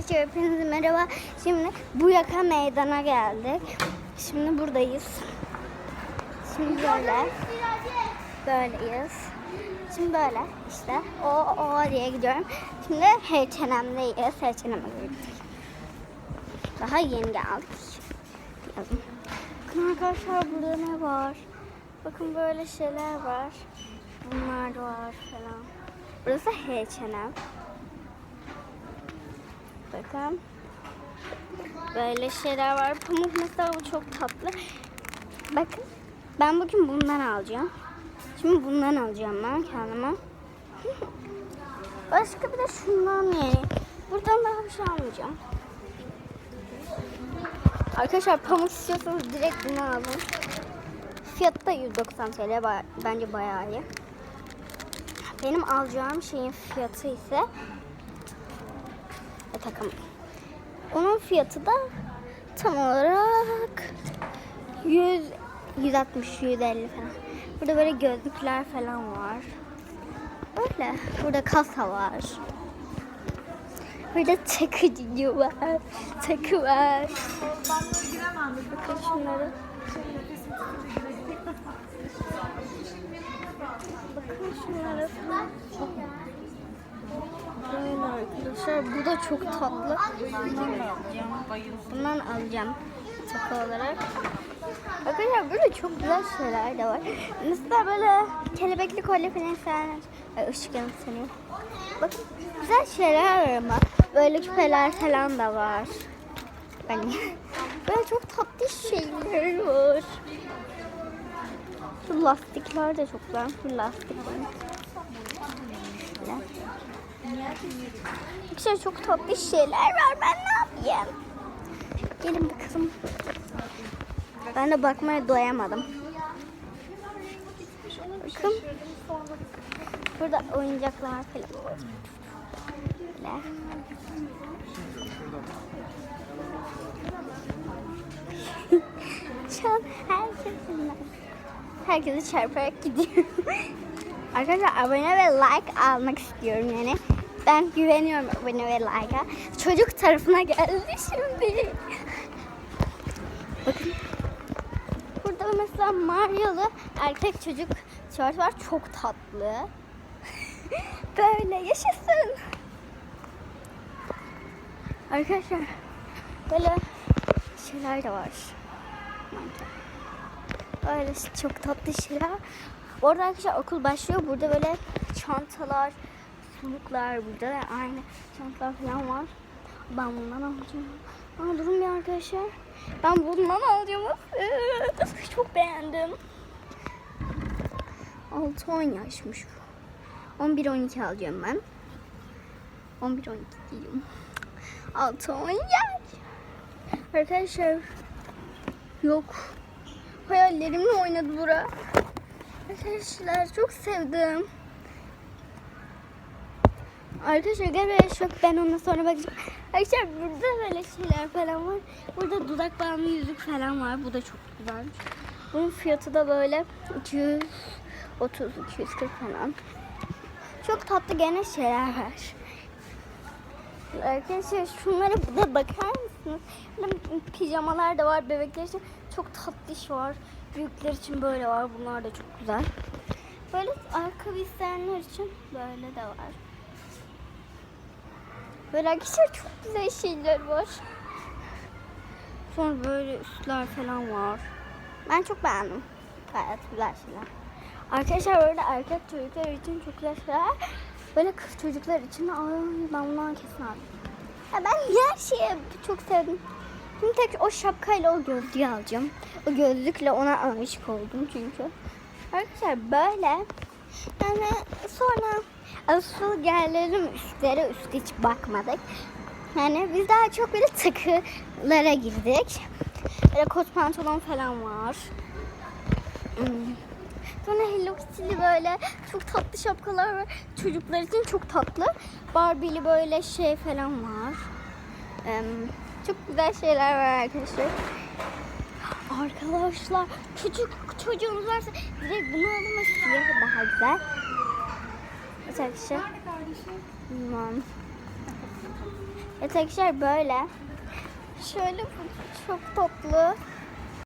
Arkadaşlar hepinize merhaba. Şimdi bu yaka meydana geldik. Şimdi buradayız. Şimdi böyle. Böyleyiz. Şimdi böyle işte. O o diye gidiyorum. Şimdi H&M'deyiz. H&M'e gittik. Daha yeni geldik. Diyelim. Bakın arkadaşlar burada ne var? Bakın böyle şeyler var. Bunlar da var falan. Burası H&M. Bakın. Böyle şeyler var. Pamuk mesela bu çok tatlı. Bakın. Ben bugün bundan alacağım. Şimdi bundan alacağım ben kendime. Başka bir de şundan yani. Buradan daha bir şey almayacağım. Arkadaşlar pamuk istiyorsanız direkt bunu alın. Fiyatı da 190 TL. Bence bayağı iyi. Benim alacağım şeyin fiyatı ise takım. Onun fiyatı da tam olarak 100 160 150 falan. Burada böyle gözlükler falan var. Böyle. Burada kasa var. Burada takıcı var. Takı var. Bakın şunları. Bakın şunlara falan. Arkadaşlar. Bu da çok tatlı. Bundan alacağım. Bundan alacağım. Takı olarak. Arkadaşlar burada çok güzel şeyler de var. Mesela böyle kelebekli kolye falan sen. Ay ışık yanıtlanıyor. Bakın güzel şeyler var ama. Böyle küpeler falan da var. Hani böyle çok tatlı şeyler var. Şu lastikler de çok güzel. Şu lastikler. Arkadaşlar çok tatlı şeyler var. Ben ne yapayım? Gelin bakalım. Ben de bakmaya doyamadım. Bakın. Burada oyuncaklar falan var. Şu an herkes herkesi çarparak gidiyor. Arkadaşlar abone ve like almak istiyorum yani. Ben güveniyorum abone ve like'a. Çocuk tarafına geldi şimdi. Bakın. Burada mesela Mario'lu erkek çocuk tişört var. Çok tatlı. Böyle yaşasın. Arkadaşlar böyle şeyler de var. Böyle çok tatlı şeyler. Bu arada arkadaşlar okul başlıyor. Burada böyle çantalar, suluklar burada da aynı çantalar falan var. Ben bundan alacağım. Aa, durun bir arkadaşlar. Ben bundan alacağım. Çok beğendim. 6-10 yaşmış bu. 11-12 alacağım ben. 11-12 diyeyim. 6-10 yaş. Arkadaşlar yok. Hayallerimle oynadı bura. Arkadaşlar çok sevdim. Arkadaşlar gel böyle şok ben ondan sonra bakacağım. Arkadaşlar burada böyle şeyler falan var. Burada dudak balmı yüzük falan var. Bu da çok güzelmiş. Bunun fiyatı da böyle 230 240 falan. Çok tatlı gene şeyler var. Arkadaşlar şunlara da bakar mısınız? Böyle pijamalar da var bebekler için. Çok tatlı iş var. Büyükler için böyle var. Bunlar da çok güzel. Böyle arka isteyenler için böyle de var. Böyle arkadaşlar çok güzel şeyler var. Sonra böyle üstler falan var. Ben çok beğendim. Gayet güzel şeyler. Arkadaşlar böyle erkek çocuklar için çok güzel şeyler. Böyle kız çocuklar için ay ben bundan kesin aldım. Ya ben her şeyi çok sevdim. Şimdi tek o şapkayla o gözlüğü alacağım. O gözlükle ona aşık oldum çünkü. Arkadaşlar böyle yani sonra asıl gelelim üstlere üst hiç bakmadık. Yani biz daha çok böyle takılara girdik. Böyle kot pantolon falan var. Hmm. Sonra Hello Kitty'li böyle çok tatlı şapkalar var. Çocuklar için çok tatlı. Barbie'li böyle şey falan var. Çok güzel şeyler var arkadaşlar. Arkadaşlar küçük çocuğunuz varsa direkt bunu alın ve siyahı daha güzel. Evet arkadaşlar. Nerede kardeşim? Bilmem. Evet arkadaşlar böyle. Şöyle bu çok tatlı.